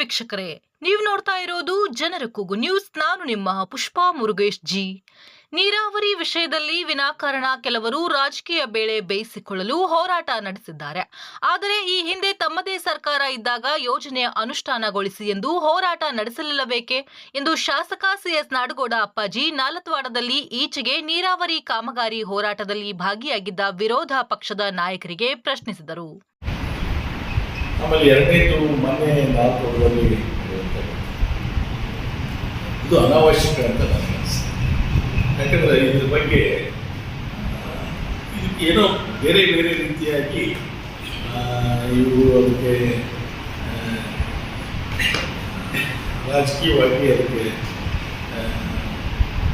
ವೀಕ್ಷಕರೇ, ನೀವು ನೋಡ್ತಾ ಇರೋದು ಜನರ ಕೂಗು ನ್ಯೂಸ್. ನಾನು ನಿಮ್ಮ ಪುಷ್ಪಾ ಮುರುಗೇಶ್ ಜಿ. ನೀರಾವರಿ ವಿಷಯದಲ್ಲಿ ವಿನಾಕಾರಣ ಕೆಲವರು ರಾಜಕೀಯ ಬೇಳೆ ಬೇಯಿಸಿಕೊಳ್ಳಲು ಹೋರಾಟ ನಡೆಸಿದ್ದಾರೆ. ಆದರೆ ಈ ಹಿಂದೆ ತಮ್ಮದೇ ಸರ್ಕಾರ ಇದ್ದಾಗ ಯೋಜನೆ ಅನುಷ್ಠಾನಗೊಳಿಸಿ ಎಂದು ಹೋರಾಟ ನಡೆಸಲಿಲ್ಲಬೇಕೆ ಎಂದು ಶಾಸಕ ಸಿಎಸ್ ನಾಡಗೌಡ ಅಪ್ಪಾಜಿ ನಾಲತ್ವಾಡದಲ್ಲಿ ಈಚೆಗೆ ನೀರಾವರಿ ಕಾಮಗಾರಿ ಹೋರಾಟದಲ್ಲಿ ಭಾಗಿಯಾಗಿದ್ದ ವಿರೋಧ ಪಕ್ಷದ ನಾಯಕರಿಗೆ ಪ್ರಶ್ನಿಸಿದರು. ಆಮೇಲೆ ಎರಡನೇದು ಮೊನ್ನೆ ಅವರಲ್ಲಿ ಇದು ಅನಾವಶ್ಯಕ ಅಂತ ನನಗೆ ಅನಿಸ್ತದೆ ಯಾಕಂದರೆ ಇದ್ರ ಬಗ್ಗೆ ಏನೋ ಬೇರೆ ಬೇರೆ ರೀತಿಯಾಗಿ ಇವರು ಅದಕ್ಕೆ ರಾಜಕೀಯವಾಗಿ ಅದಕ್ಕೆ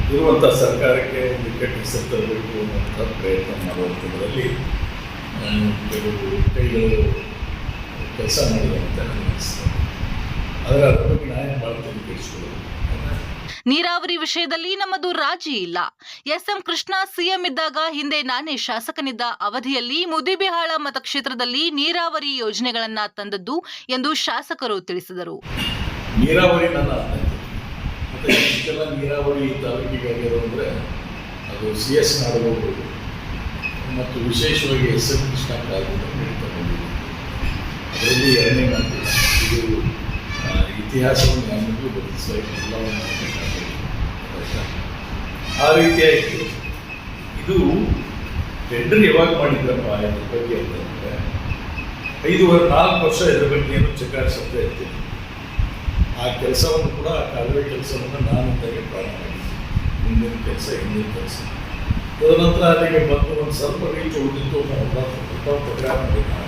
ಇರುವಂಥ ಸರ್ಕಾರಕ್ಕೆ ಒಂದು ಕೆಟ್ಟ ಹೆಸರು ತರಬೇಕು ಪ್ರಯತ್ನ ಮಾಡುವಂಥದ್ರಲ್ಲಿ ಕೆಲವು ಕೈಗಳು ಕೆಲಸ ಮಾಡಿದೆ ಅಂತ ನನಗೆ ಅನಿಸ್ತದೆ ಆದರೆ ಅದ್ರ ಬಗ್ಗೆ ನಾನು ಭಾಳ ತಲೆ ಕೆಡಿಸ್ಕೊಳ್ಳೋದು ನೀರಾವರಿ ವಿಷಯದಲ್ಲಿ ನಮ್ಮದು ರಾಜಿ ಇಲ್ಲ. ಎಸ್ಎಂ ಕೃಷ್ಣ ಸಿಎಂ ಇದ್ದಾಗ ಹಿಂದೆ ನಾನೇ ಶಾಸಕನಿದ್ದ ಅವಧಿಯಲ್ಲಿ ಮುದಿಬಿಹಾಳ ಮತಕ್ಷೇತ್ರದಲ್ಲಿ ನೀರಾವರಿ ಯೋಜನೆಗಳನ್ನ ತಂದದ್ದು ಎಂದು ಶಾಸಕರು ತಿಳಿಸಿದರು. ನೀರಾವರಿ ನನ್ನ ಮತ್ತು ಇಷ್ಟೆಲ್ಲ ನೀರಾವರಿ ತಾಲೂಕಿಗೆ ಆಗಿರೋ ಅಂದರೆ ಅದು ಸಿ ಎಸ್ ಮತ್ತು ವಿಶೇಷವಾಗಿ ಎಸ್ ಎಂ ಕೃಷ್ಣ ಬಂದಿದೆ ಅದರಲ್ಲಿ ಎರಡನೇ ಮಾತು ಇದು ಇತಿಹಾಸವನ್ನು ಯಾರಿಗೂ ಬದಲಿಸುವ ಎಲ್ಲವನ್ನು? ಆ ರೀತಿಯಾಗಿ ಇದು ಟೆಂಡರ್ ಯಾವಾಗ ಮಾಡಿದ್ರಪ್ಪ ಇದ್ರ ಬಗ್ಗೆ ಅಂತಂದರೆ ಐದೂವರೆ, ನಾಲ್ಕು ವರ್ಷ ಇದ್ರ ಬಗ್ಗೆ ಏನು ಚಕಾರಿಸುತ್ತಾ ಇರ್ತೀನಿ ಆ ಕೆಲಸವನ್ನು ಕೂಡ, ಆ ಕಾಲುವೆ ಕೆಲಸವನ್ನು ನಾನು ಅಂತಾಗೆ ಪ್ರಾರಂಭ ಮಾಡಿದ್ದೀನಿ. ಹಿಂದಿನ ಕೆಲಸ ಹಿಂದಿನ ಕೆಲಸ. ತದನಂತರ ಅಲ್ಲಿಗೆ ಬಂದು ಒಂದು ಸ್ವಲ್ಪ ರೀತಿ ಉಳಿದಿತ್ತು ತಕರಾರು ಪ್ರಕಾರ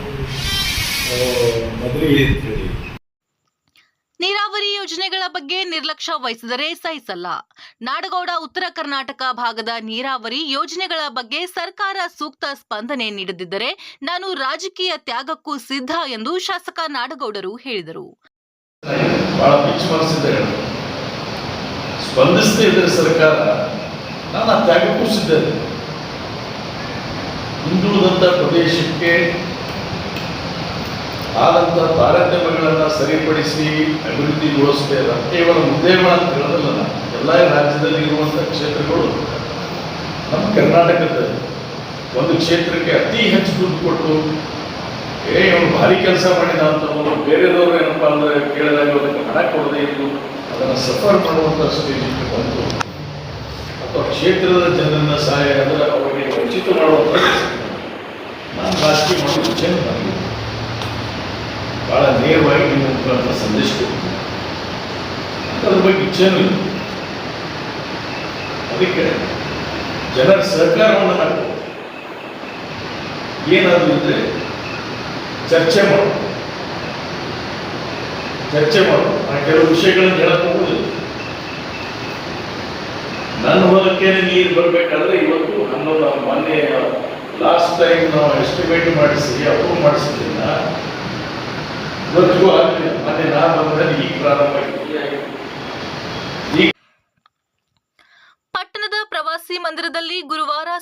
ನೀರಾವರಿ ಯೋಜನೆಗಳ ಬಗ್ಗೆ ನಿರ್ಲಕ್ಷ್ಯ ವಹಿಸಿದರೆ ಸಹಿಸಲ್ಲ. ನಾಡಗೌಡ ಉತ್ತರ ಕರ್ನಾಟಕ ಭಾಗದ ನೀರಾವರಿ ಯೋಜನೆಗಳ ಬಗ್ಗೆ ಸರ್ಕಾರ ಸೂಕ್ತ ಸ್ಪಂದನೆ ನೀಡದಿದ್ದರೆ ನಾನು ರಾಜಕೀಯ ತ್ಯಾಗಕ್ಕೂ ಸಿದ್ಧ ಎಂದು ಶಾಸಕ ನಾಡಗೌಡರು ಹೇಳಿದರು. ಸರ್ಕಾರ ನಾನು ಪ್ರದೇಶಕ್ಕೆ ಆದಂಥ ತಾರತಮ್ಯಗಳನ್ನು ಸರಿಪಡಿಸಿ ಅಭಿವೃದ್ಧಿಗೊಳಿಸದೇ ಇಲ್ಲ ಕೇವಲ ಮುದ್ದೇಗಳ ಅಂತ ಹೇಳೋದಲ್ಲ. ಎಲ್ಲ ರಾಜ್ಯದಲ್ಲಿ ಇರುವಂಥ ಕ್ಷೇತ್ರಗಳು ನಮ್ಮ ಕರ್ನಾಟಕದ ಒಂದು ಕ್ಷೇತ್ರಕ್ಕೆ ಅತಿ ಹೆಚ್ಚು ದುಡ್ಡು ಕೊಟ್ಟು, ಏ ಅವನು ಭಾರಿ ಕೆಲಸ ಮಾಡಿದ ಒಂದು ಬೇರೆದವರು ಏನಪ್ಪ ಅಂದರೆ ಕೇಳಿದಾಗ ಅದಕ್ಕೆ ಹಣ ಕೊಡದೇ ಇದ್ದು ಅದನ್ನು ಸಫರ್ ಮಾಡುವಂಥ ಸ್ಟೇಜಿಗೆ ಬಂತು ಅಥವಾ ಕ್ಷೇತ್ರದ ಜನರನ್ನ ಸಹಾಯ ಅಂದರೆ ಅವರಿಗೆ ವಂಚಿತ ಮಾಡುವಂಥ. ನಾನು ರಾಜಕೀಯ ಮಾಡೋದು ಭಾಳ ನೇರವಾಗಿ ನಿಮ್ಮ ಮುಖಾಂತರ ಸಂದೇಶ ಅದ್ರ ಬಗ್ಗೆ ಇಚ್ಛೆನೂ ಅದಕ್ಕೆ ಜನರ ಸಹಕಾರವನ್ನು ನಾವು ಏನಾದರೂ ಇದ್ರೆ ಚರ್ಚೆ ಮಾಡು ಚರ್ಚೆ ಮಾಡು ಆ ಕೆಲವು ವಿಷಯಗಳನ್ನು ಹೇಳಬಹುದು ನನ್ನ ಹೊಲಕ್ಕೆ ನೀರು ಬರಬೇಕಾದ್ರೆ ಇವತ್ತು ಹನ್ನೊಂದು ಮೊನ್ನೆ ಲಾಸ್ಟ್ ಟೈಮ್ ನಾವು ಎಸ್ಟಿಮೇಟ್ ಮಾಡಿಸಿ ಅಪ್ರೂವ್ ಮಾಡಿಸಿದ್ರಿಂದ ಇವತ್ತಿಗೂ ಆಗಲಿಲ್ಲ ಮೊನ್ನೆ ನಾ ಪ್ರಾರಂಭ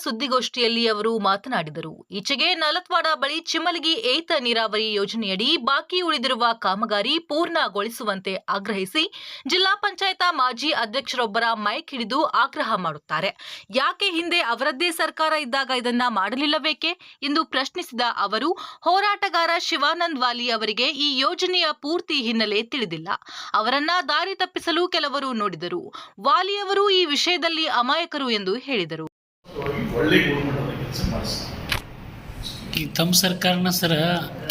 ಸುದ್ದಿಗೋಷ್ಠಿಯಲ್ಲಿ ಅವರು ಮಾತನಾಡಿದರು. ಈಚೆಗೆ ನಲತ್ವಾಡ ಬಳಿ ಚಿಮಲಗಿ ಏತ ನೀರಾವರಿ ಯೋಜನೆಯಡಿ ಬಾಕಿ ಉಳಿದಿರುವ ಕಾಮಗಾರಿ ಪೂರ್ಣಗೊಳಿಸುವಂತೆ ಆಗ್ರಹಿಸಿ ಜಿಲ್ಲಾ ಪಂಚಾಯತ ಮಾಜಿ ಅಧ್ಯಕ್ಷರೊಬ್ಬರ ಮೈಕ್ ಹಿಡಿದು ಆಗ್ರಹ ಮಾಡುತ್ತಾರೆ. ಯಾಕೆ ಹಿಂದೆ ಅವರದ್ದೇ ಸರ್ಕಾರ ಇದ್ದಾಗ ಇದನ್ನ ಮಾಡಲಿಲ್ಲಬೇಕೆ ಎಂದು ಪ್ರಶ್ನಿಸಿದ ಅವರು, ಹೋರಾಟಗಾರ ಶಿವಾನಂದ್ ವಾಲಿ ಅವರಿಗೆ ಈ ಯೋಜನೆಯ ಪೂರ್ತಿ ಹಿನ್ನೆಲೆ ತಿಳಿದಿಲ್ಲ. ಅವರನ್ನ ದಾರಿ ತಪ್ಪಿಸಲು ಕೆಲವರು ನೋಡಿದರು. ವಾಲಿಯವರು ಈ ವಿಷಯದಲ್ಲಿ ಅಮಾಯಕರು ಎಂದು ಹೇಳಿದರು. ಒಳ್ಳೆ ಗುಣಮಟ್ಟದ ಕೆಲಸ ಮಾಡಿಸ್ತಾರೆ. ಈ ತಮ್ಮ ಸರ್ಕಾರನ ಸರ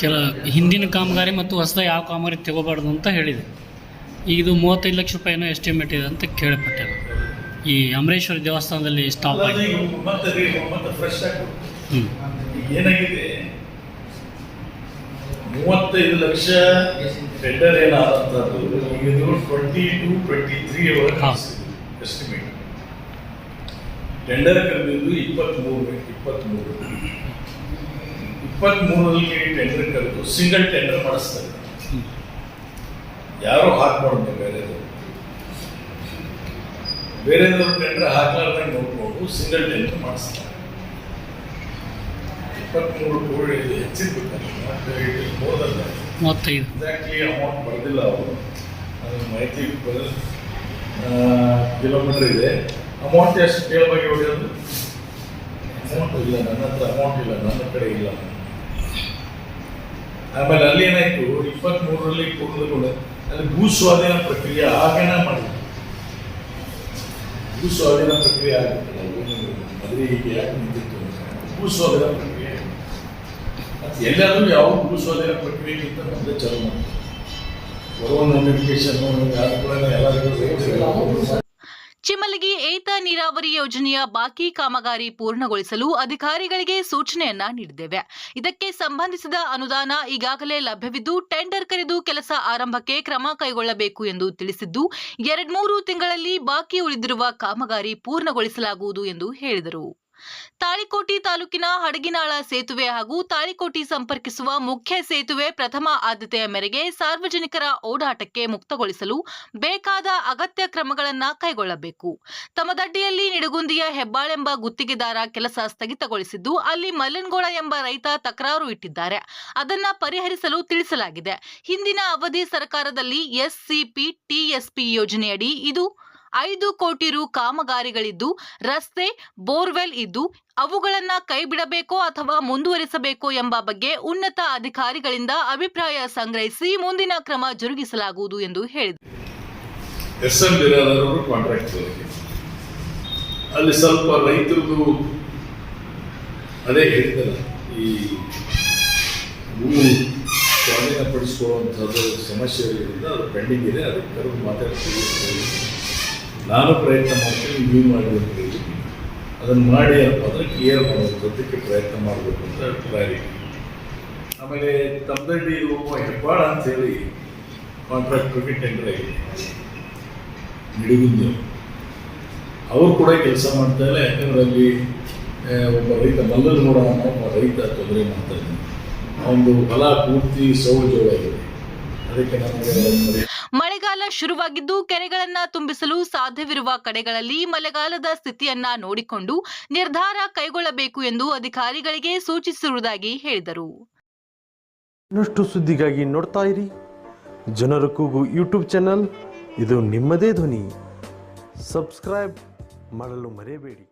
ಕೆಲ ಹಿಂದಿನ ಕಾಮಗಾರಿ ಮತ್ತು ಹೊಸದಾಗಿ ಯಾವ ಕಾಮಗಾರಿ ತಗೋಬಾರ್ದು ಅಂತ ಹೇಳಿದೆ. ಈಗ ಇದು ಮೂವತ್ತೈದು ಲಕ್ಷ ರೂಪಾಯಿನೋ ಎಸ್ಟಿಮೇಟ್ ಇದೆ ಅಂತ ಕೇಳ್ಪಟ್ಟೆ ಈ ಅಮರೇಶ್ವರ ದೇವಸ್ಥಾನದಲ್ಲಿ ಸ್ಟಾಪ್ ಆಗಿ ಹ್ಞೂ ಏನಾಗಿದೆ? ಮೂವತ್ತೈದು ಲಕ್ಷ ಟೆಂಡರ್ ಏನಾದಂಥದ್ದು ಇದು twenty two twenty three. Estimate tender ಕರೆದಿದ್ದು ಇಪ್ಪತ್ತ್ಮೂರು ಇಪ್ಪತ್ತ್ಮೂರು ಇಪ್ಪತ್ತ್ಮೂರರಲ್ಲಿ ಟೆಂಡರ್ ಕರೆದು ಸಿಂಗಲ್ ಟೆಂಡರ್ ಮಾಡಿಸ್ತಾರೆ. ಯಾರು ಹಾಕ್ಬಾರ್ದು ಬೇರೆದವರು ಬೇರೆದವರು ಟೆಂಡರ್ ಹಾಕ್ಲಾರ್ದಂಗೆ ನೋಡ್ಕೊಂಡು ಸಿಂಗಲ್ ಟೆಂಡರ್ ಮಾಡಿಸ್ತಾರೆ. ಇಪ್ಪತ್ತ್ಮೂರು ಕೋಟಿ ಹೆಚ್ಚಿರ್ಬೇಕಲ್ಲ ಮೂವತ್ತೈದು. ಎಕ್ಸಾಕ್ಟ್ಲಿ ಅಮೌಂಟ್ ಬರೆದಿಲ್ಲ ಅವರು. ಅದು ಮಾಹಿತಿ ಕಿಲೋಮೀಟರ್ ಇದೆ. ಅಮೌಂಟ್ ಎಷ್ಟು ಕೇಳಬೇಕು ಹೊಡೆಯೋದು ಅಮೌಂಟ್ ಇಲ್ಲ ನನ್ನ ಹತ್ರ ಅಮೌಂಟ್ ಇಲ್ಲ, ನನ್ನ ಕಡೆ ಇಲ್ಲ. ಆಮೇಲೆ ಅಲ್ಲಿ ಏನಾಯ್ತು? ಇಪ್ಪತ್ಮೂರರಲ್ಲಿ ಕೂಡ ಅಲ್ಲಿ ಭೂ ಸ್ವಾಧೀನ ಪ್ರಕ್ರಿಯೆ ಆಗೇನ ಮಾಡಿದ್ರು. ಭೂ ಸ್ವಾಧೀನ ಪ್ರಕ್ರಿಯೆ ಆಗಿತ್ತು. ಮದುವೆ ಹೀಗೆ ಯಾಕೆ ನಿಂತಿತ್ತು ಭೂ ಸ್ವಾಧೀನ ಪ್ರಕ್ರಿಯೆ. ಮತ್ತು ಎಲ್ಲಾದರೂ ಯಾವ ಭೂ ಸ್ವಾಧೀನ ಪ್ರಕ್ರಿಯೆಗಿಂತ ಮೊದಲೇ ಚಾಲು ಮಾಡ್ತಾರೆ. ಬರುವ ನೋಟಿಫಿಕೇಶನ್ ಕೂಡ ಎಲ್ಲರಿಗೂ ಚಿಮಲಗಿ ಏತ ನೀರಾವರಿ ಯೋಜನೆಯ ಬಾಕಿ ಕಾಮಗಾರಿ ಪೂರ್ಣಗೊಳಿಸಲು ಅಧಿಕಾರಿಗಳಿಗೆ ಸೂಚನೆಯನ್ನ ನೀಡಿದ್ದೇವೆ. ಇದಕ್ಕೆ ಸಂಬಂಧಿಸಿದ ಅನುದಾನ ಈಗಾಗಲೇ ಲಭ್ಯವಿದ್ದು, ಟೆಂಡರ್ ಕರೆದು ಕೆಲಸ ಆರಂಭಕ್ಕೆ ಕ್ರಮ ಕೈಗೊಳ್ಳಬೇಕು ಎಂದು ತಿಳಿಸಿದ್ದು, ಎರಡ್ಮೂರು ತಿಂಗಳಲ್ಲಿ ಬಾಕಿ ಉಳಿದಿರುವ ಕಾಮಗಾರಿ ಪೂರ್ಣಗೊಳಿಸಲಾಗುವುದು ಎಂದು ಹೇಳಿದರು. ತಾಳಿಕೋಟಿ ತಾಲೂಕಿನ ಹಡಗಿನಾಳ ಸೇತುವೆ ಹಾಗೂ ತಾಳಿಕೋಟಿ ಸಂಪರ್ಕಿಸುವ ಮುಖ್ಯ ಸೇತುವೆ ಪ್ರಥಮ ಆದ್ಯತೆಯ ಮೇರೆಗೆ ಸಾರ್ವಜನಿಕರ ಓಡಾಟಕ್ಕೆ ಮುಕ್ತಗೊಳಿಸಲು ಬೇಕಾದ ಅಗತ್ಯ ಕ್ರಮಗಳನ್ನು ಕೈಗೊಳ್ಳಬೇಕು. ತಮ್ಮದಡ್ಡಿಯಲ್ಲಿ ನಿಡಗುಂದಿಯ ಹೆಬ್ಬಾಳೆಂಬ ಗುತ್ತಿಗೆದಾರ ಕೆಲಸ ಸ್ಥಗಿತಗೊಳಿಸಿದ್ದು, ಅಲ್ಲಿ ಮಲ್ಲನ್ಗೋಳ ಎಂಬ ರೈತ ತಕರಾರು ಇಟ್ಟಿದ್ದಾರೆ. ಅದನ್ನ ಪರಿಹರಿಸಲು ತಿಳಿಸಲಾಗಿದೆ. ಹಿಂದಿನ ಅವಧಿ ಸರ್ಕಾರದಲ್ಲಿ ಎಸ್ಸಿಪಿ ಟಿಎಸ್ಪಿ ಯೋಜನೆಯಡಿ ಇದು ಐದು ಕೋಟಿ ರು ಕಾಮಗಾರಿಗಳಿದ್ದು, ರಸ್ತೆ, ಬೋರ್ವೆಲ್ ಇದ್ದು, ಅವುಗಳನ್ನ ಕೈಬಿಡಬೇಕೋ ಅಥವಾ ಮುಂದುವರಿಸಬೇಕೋ ಎಂಬ ಬಗ್ಗೆ ಉನ್ನತ ಅಧಿಕಾರಿಗಳಿಂದ ಅಭಿಪ್ರಾಯ ಸಂಗ್ರಹಿಸಿ ಮುಂದಿನ ಕ್ರಮ ಜರುಗಿಸಲಾಗುವುದು ಎಂದು ಹೇಳಿದರು ಅಲ್ಲಿ ಸ್ವಲ್ಪ ರೈತರದು ಅದೇ ಹೇಳ್ತಾರೆ ಈ ಭೂ ಸ್ವಾಧೀನಪಡಿಸ್ಕೊಳ್ಳುವಂಥದ್ದು ಸಮಸ್ಯೆ ಅದು ಪೆಂಡಿಂಗ್ ಇದೆ, ಅದಕ್ಕೆ ಮಾತಾಡ್ತೀವಿ. ನಾನು ಪ್ರಯತ್ನ ಮಾಡ್ತೀನಿ, ನೀವು ಮಾಡಿ ಅಂತ ಹೇಳಿದ್ದೀನಿ ಅದನ್ನು ಮಾಡಿ ಏನಪ್ಪ ಅಂದರೆ ಕ್ಲಿಯರ್ ಮಾಡೋದಕ್ಕೆ ಪ್ರಯತ್ನ ಮಾಡಬೇಕು ಅಂತ ಹೇಳ್ತಾರೆ. ಆಮೇಲೆ ತಮ್ಮದಡ್ಡಿ ಒಬ್ಬ ಹೆಬ್ಬಾಳ ಅಂತೇಳಿ ಕ್ರಿಕೆಟ್ ಟೆಂಡರ್ ಆಗಿದೆ ನಿಡುಗುಂದಿ ಅವರು. ಕೂಡ ಕೆಲಸ ಮಾಡ್ತಾ ಇಲ್ಲ, ಯಾಕಂದ್ರೆ ಅಲ್ಲಿ ಒಬ್ಬ ರೈತ ಮಲ್ಲಲ್ಲಿ ನೋಡೋಣ ಒಬ್ಬ ರೈತ ತೊಂದರೆ ಮಾಡ್ತಾ ಇದ್ದಾನೆ. ಅವನು ಹೊಲ ಪೂರ್ತಿ ಪರಿಹಾರ ಮಳೆಗಾಲ ಶುರುವಾಗಿದ್ದು ಕೆರೆಗಳನ್ನ ತುಂಬಿಸಲು ಸಾಧ್ಯವಿರುವ ಕಡೆಗಳಲ್ಲಿ ಮಳೆಗಾಲದ ಸ್ಥಿತಿಯನ್ನ ನೋಡಿಕೊಂಡು ನಿರ್ಧಾರ ಕೈಗೊಳ್ಳಬೇಕು ಎಂದು ಅಧಿಕಾರಿಗಳಿಗೆ ಸೂಚಿಸಿರುವುದಾಗಿ ಹೇಳಿದರು. ಇನ್ನಷ್ಟು ಸುದ್ದಿಗಾಗಿ ನೋಡ್ತಾ ಇರಿ. ಜನರ ಕೂಗು ಯೂಟ್ಯೂಬ್ ಚಾನಲ್. ಇದು ನಿಮ್ಮದೇ ಧ್ವನಿ. ಸಬ್ಸ್ಕ್ರೈಬ್ ಮಾಡಲು ಮರೆಯಬೇಡಿ.